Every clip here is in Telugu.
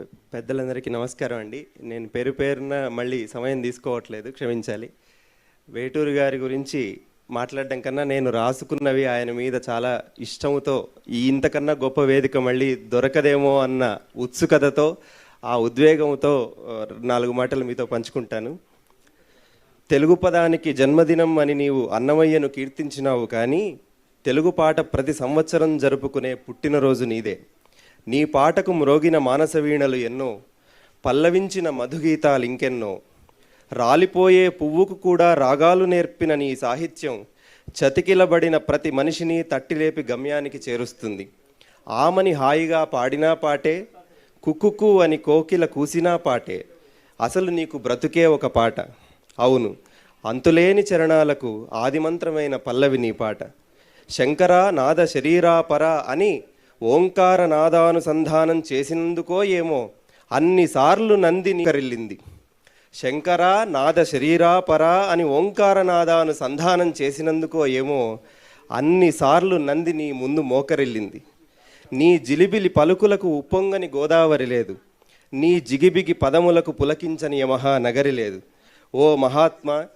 పెద్దలందరికీ నమస్కారం అండి. నేను పేరు పేరున మళ్ళీ సమయం తీసుకోవట్లేదు క్షమించాలి. వేటూరు గారి గురించి మాట్లాడడం కన్నా నేను రాసుకున్నవి ఆయన మీద చాలా ఇష్టముతో ఇంతకన్నా గొప్ప వేదిక మళ్ళీ దొరకదేమో అన్న ఉత్సుకతతో ఆ ఉద్వేగంతో నాలుగు మాటలు మీతో పంచుకుంటాను. తెలుగు పదానికి జన్మదినం అని నీవు అన్నమయ్యను కీర్తించినావు కానీ తెలుగు పాట ప్రతి సంవత్సరం జరుపుకునే పుట్టినరోజు నీదే. నీ పాటకు మ్రోగిన మానసవీణలు ఎన్నో పల్లవించిన మధుగీతాలు ఇంకెన్నో రాలిపోయే పువ్వుకు కూడా రాగాలు నేర్పిన నీ సాహిత్యం చతికిలబడిన ప్రతి మనిషిని తట్టిలేపి గమ్యానికి చేరుస్తుంది. ఆమని హాయిగా పాడినా పాటే కుక్కుకు అని కోకిల కూసినా పాటే. అసలు నీకు బ్రతుకే ఒక పాట. అవును అంతులేని చరణాలకు ఆదిమంత్రమైన పల్లవి నీ పాట. శంకరా నాద శరీరాపర అని ఓంకార నాదానుసంధానం చేసినందుకో ఏమో అన్నిసార్లు నందిని కరిల్లింది శంకర నాద శరీరాపర అని ఓంకారనాదానుసంధానం చేసినందుకో ఏమో అన్నిసార్లు నందిని ముందు మోకరిల్లింది. నీ జిలిబిలి పలుకులకు ఉప్పొంగని గోదావరి లేదు. నీ జిగిబిగి పదములకు పులకించని యమహా నగరి లేదు. ఓ మహాత్మా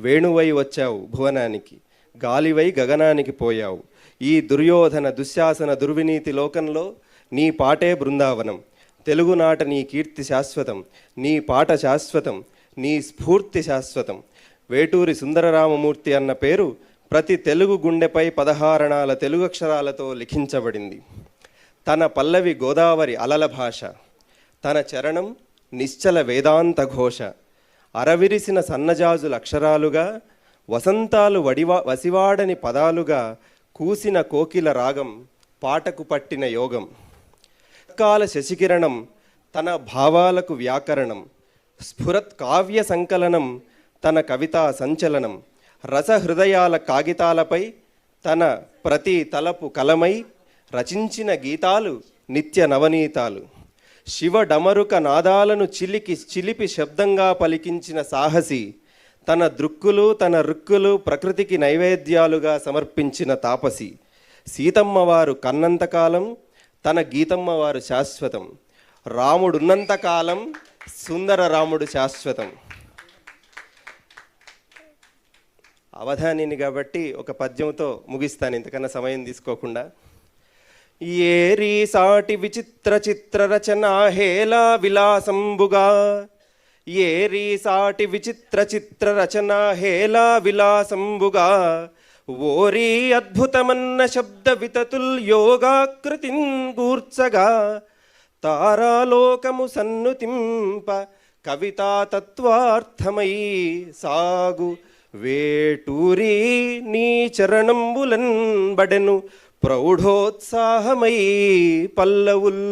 వేణువై వచ్చావు భువనానికి గాలివై గగనానికి పోయావు. ఈ దుర్యోధన దుశ్శాసన దుర్వినీతి లోకంలో నీ పాటే బృందావనం. తెలుగునాట నీ కీర్తి శాశ్వతం నీ పాట శాశ్వతం నీ స్ఫూర్తి శాశ్వతం. వేటూరి సుందరరామమూర్తి అన్న పేరు ప్రతి తెలుగు గుండెపై పదహారణాల తెలుగు అక్షరాలతో లిఖించబడింది. తన పల్లవి గోదావరి అలల భాష తన చరణం నిశ్చల వేదాంత ఘోష. అరవిరిసిన సన్నజాజుల అక్షరాలుగా వసంతాలు వడివా వసివాడని పదాలుగా కూసిన కోకిల రాగం పాటకు పట్టిన యోగం. కాల శశికిరణం తన భావాలకు వ్యాకరణం. స్ఫురత్ కావ్య సంకలనం తన కవితా సంచలనం. రసహృదయాల కాగితాలపై తన ప్రతి తలపు కలమై రచించిన గీతాలు నిత్య నవనీతాలు. శివ డమరుక నాదాలను చిలికి చిలిపి శబ్దంగా పలికించిన సాహసి తన దృక్కులు తన రుక్కులు ప్రకృతికి నైవేద్యాలుగా సమర్పించిన తాపసి. సీతమ్మవారు కన్నంతకాలం తన గీతమ్మవారు శాశ్వతం. రాముడున్నంతకాలం సుందర రాముడు శాశ్వతం. అవధానిని కాబట్టి ఒక పద్యంతో ముగిస్తాను. ఇంతకన్నా సమయం తీసుకోకుండా. ఏరి సాటి విచిత్ర చిత్ర రచన హేలా విలాసంబుగా ఏరీ సాటి విచిత్ర చిత్ర రచన హేలా విలాసంబుగా ఓరీ అద్భుతమన్న శబ్ద వితతుల్ యోగాకృతిన్ గూర్చగా తారాలోకము సన్నుతింప కవితా తత్వార్థమై సాగు వేటూరి నీ చరణంబులన్ బడెను ప్రౌఢోత్సాహమై పల్లవుల్.